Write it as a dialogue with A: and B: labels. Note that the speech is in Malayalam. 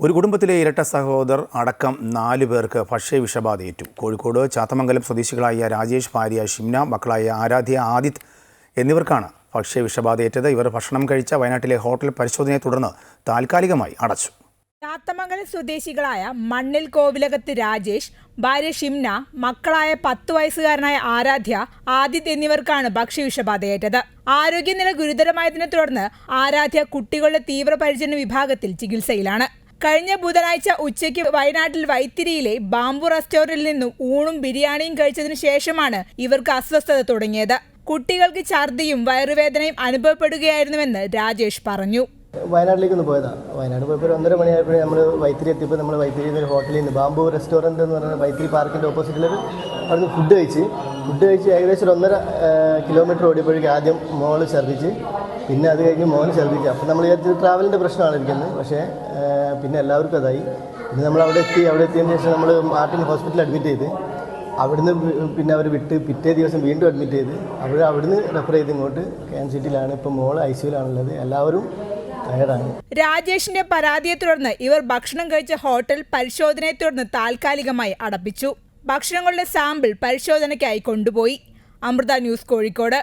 A: ഒരു കുടുംബത്തിലെ ഇരട്ട സഹോദർ അടക്കം നാല് പേർക്ക് ഭക്ഷ്യവിഷബാധയേറ്റു കോഴിക്കോട് ചാത്തമംഗലം സ്വദേശികളായ രാജേഷ് ഭാര്യ ഷിംന മക്കളായ ആരാധ്യ ആദിത് എന്നിവർക്കാണ് ഭക്ഷ്യവിഷബാധയേറ്റത് ഇവർ ഭക്ഷണം കഴിച്ച വയനാട്ടിലെ ഹോട്ടൽ പരിശോധനയെ തുടർന്ന് താൽക്കാലികമായി അടച്ചു.
B: ചാത്തമംഗലം സ്വദേശികളായ മണ്ണിൽ കോവിലകത്ത് രാജേഷ് ഭാര്യ ഷിംന മക്കളായ പത്തു വയസ്സുകാരനായ ആരാധ്യ ആദിത് എന്നിവർക്കാണ് ഭക്ഷ്യവിഷബാധയേറ്റത് ആരോഗ്യനില ഗുരുതരമായതിനെ തുടർന്ന് ആരാധ്യ കുട്ടികളുടെ തീവ്രപരിചരണ വിഭാഗത്തിൽ ചികിത്സയിലാണ്. കഴിഞ്ഞ ബുധനാഴ്ച ഉച്ചയ്ക്ക് വയനാട്ടിൽ വൈത്തിരിയിലെ ബാംബു റെസ്റ്റോറന്റിൽ നിന്നും ഊണും ബിരിയാണിയും കഴിച്ചതിനു ശേഷമാണ് ഇവർക്ക് അസ്വസ്ഥത തുടങ്ങിയത്. കുട്ടികൾക്ക് ഛർദിയും വയറുവേദനയും അനുഭവപ്പെടുകയായിരുന്നുവെന്ന് രാജേഷ് പറഞ്ഞു.
C: വയനാട്ടിലേക്ക് ഒന്ന് പോയതാണ് വയനാട് പോയപ്പോൾ ഒന്നര മണിയായപ്പോഴേ നമ്മൾ വൈത്തിരി എത്തിയപ്പോൾ നമ്മൾ വൈത്തിരി നിന്ന് ഒരു ഹോട്ടലിൽ നിന്ന് ബാംബു റെസ്റ്റോറന്റ് എന്ന് പറയുന്ന വൈത്തിരി പാർക്കിന്റെ ഓപ്പോസിറ്റിലൊരു അവിടുന്ന് ഫുഡ് കഴിച്ച്. ഫുഡ് കഴിച്ച് ഏകദേശം ഒന്നര കിലോമീറ്റർ ഓടിയപ്പോഴേക്കും ആദ്യം മോൾ ഛർദ്ദിച്ച് പിന്നെ അത് കഴിഞ്ഞ് മോനെ ഛർദ്ദിച്ച് അപ്പം നമ്മൾ വിചാരിച്ചത് ട്രാവലിന്റെ പ്രശ്നമാണ് ഇരിക്കുന്നത് പക്ഷേ പിന്നെ എല്ലാവർക്കും അതായി. പിന്നെ നമ്മൾ അവിടെ എത്തി. അവിടെ എത്തിയതിന് ശേഷം നമ്മൾ മാർട്ടിൻ ഹോസ്പിറ്റലിൽ അഡ്മിറ്റ് ചെയ്ത്. അവിടുന്ന് പിന്നെ അവർ വിട്ട് പിറ്റേ ദിവസം വീണ്ടും അഡ്മിറ്റ് ചെയ്ത്. അവർ അവിടുന്ന് റെഫർ ചെയ്ത് ഇങ്ങോട്ട് കെ എൻ സിറ്റിയിലാണ് ഇപ്പോൾ മോൾ ഐ സിയിലാണുള്ളത് എല്ലാവരും
B: രാജേഷിന്റെ പരാതിയെ തുടർന്ന് ഇവർ ഭക്ഷണം കഴിച്ച ഹോട്ടൽ പരിശോധനയെ തുടർന്ന് താൽക്കാലികമായി അടപ്പിച്ചു. ഭക്ഷണങ്ങളുടെ സാമ്പിൾ പരിശോധനയ്ക്കായി കൊണ്ടുപോയി. അമൃത ന്യൂസ് കോഴിക്കോട്.